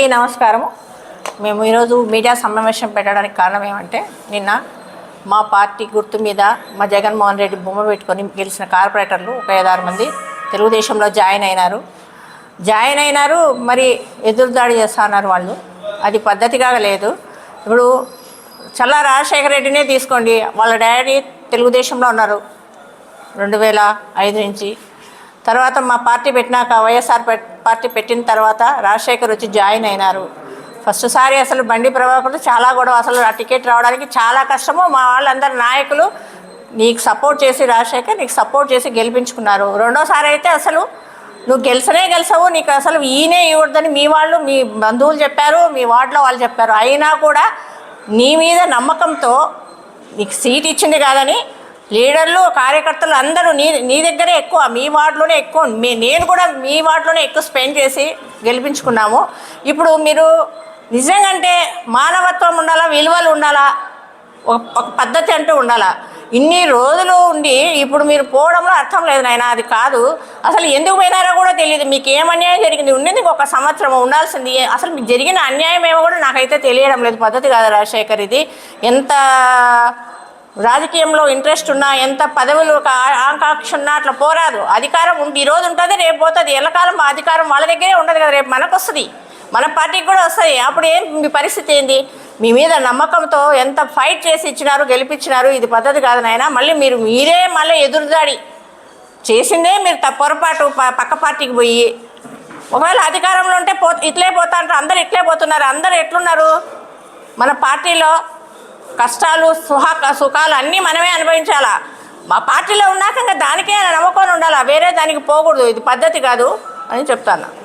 అందరికీ నమస్కారం మేము ఈరోజు మీడియా సమావేశం పెట్టడానికి కారణం ఏమంటే నిన్న మా పార్టీ గుర్తు మీద మా జగన్మోహన్ రెడ్డి బొమ్మ పెట్టుకొని గెలిచిన కార్పొరేటర్లు ఒక ఐదారు మంది తెలుగుదేశంలో జాయిన్ అయినారు. జాయిన్ అయినారు మరి ఎదురుదాడి చేస్తున్నారు వాళ్ళు. అది పద్ధతిగా లేదు. ఇప్పుడు చల్లా రాజశేఖర రెడ్డినే తీసుకోండి. వాళ్ళ డాడీ తెలుగుదేశంలో ఉన్నారు. రెండు వేల ఐదు నుంచి తర్వాత మా పార్టీ పెట్టినాక వైఎస్ఆర్ పార్టీ పెట్టిన తర్వాత రాజశేఖర్ వచ్చి జాయిన్ అయినారు. ఫస్ట్ సారి అసలు బండి ప్రభాకర్లు చాలా గొడవ. అసలు ఆ టికెట్ రావడానికి చాలా కష్టము. మా వాళ్ళందరి నాయకులు నీకు సపోర్ట్ చేసి రాజశేఖర్ నీకు సపోర్ట్ చేసి గెలిపించుకున్నారు. రెండోసారి అయితే అసలు నువ్వు గెలిచనే గెలిచావు. నీకు అసలు ఈయనే ఇవ్వద్దని మీ వాళ్ళు మీ బంధువులు చెప్పారు మీ వార్డులో వాళ్ళు చెప్పారు. అయినా కూడా నీ మీద నమ్మకంతో నీకు సీట్ ఇచ్చింది కాదని లీడర్లు కార్యకర్తలు అందరూ నీ నీ దగ్గరే ఎక్కువ మీ వార్డులోనే ఎక్కువ మీ నేను కూడా మీ వార్డులోనే ఎక్కువ స్పెండ్ చేసి గెలిపించుకున్నాము. ఇప్పుడు మీరు నిజంగా అంటే మానవత్వం ఉండాలా విలువలు ఉండాలా ఒక పద్ధతి అంటూ ఉండాలా? ఇన్ని రోజులు ఉండి ఇప్పుడు మీరు పోవడంలో అర్థం లేదు నాయన అది కాదు. అసలు ఎందుకు పోయినారో కూడా తెలియదు. మీకు ఏం అన్యాయం జరిగింది? ఉండేందుకు ఒక సంవత్సరం ఉండాల్సింది అసలు మీకు జరిగిన అన్యాయం ఏమో కూడా నాకైతే తెలియడం లేదు. పద్ధతి కాదు రాజశేఖర్ ఇది. ఎంత రాజకీయంలో ఇంట్రెస్ట్ ఉన్నా ఎంత పదవులు ఒక ఆకాంక్ష ఉన్నా అట్లా పోరాదు. అధికారం ఉంది ఈ రోజు ఉంటుంది రేపు పోతుంది. ఎల్లకాలం అధికారం వాళ్ళ దగ్గరే ఉండదు కదా రేపు మనకు వస్తుంది. మన పార్టీకి కూడా వస్తుంది. అప్పుడు ఏం మీ పరిస్థితి ఏంది? మీ మీద నమ్మకంతో ఎంత ఫైట్ చేసి ఇచ్చినారు గెలిపించినారు ఇది పద్ధతి కాదు నాయన. మళ్ళీ మీరు మీరే మళ్ళీ ఎదురుదాడి. చేసిందే మీరు త- పొరపాటు ప- పక్క పార్టీకి పోయి. ఒకవేళ అధికారంలో ఉంటే పో ఇట్లే పోతా అంటారు అందరు ఇట్లే పోతున్నారు. అందరు ఎట్లున్నారు? మన పార్టీలో కష్టాలు సుహ సుఖాలు అన్నీ మనమే అనుభవించాలా? మా పార్టీలో ఉన్నాక ఇంకా దానికే నమ్మకం ఉండాలా? వేరే దానికి పోకూడదు. ఇది పద్ధతి కాదు అని చెప్తాను?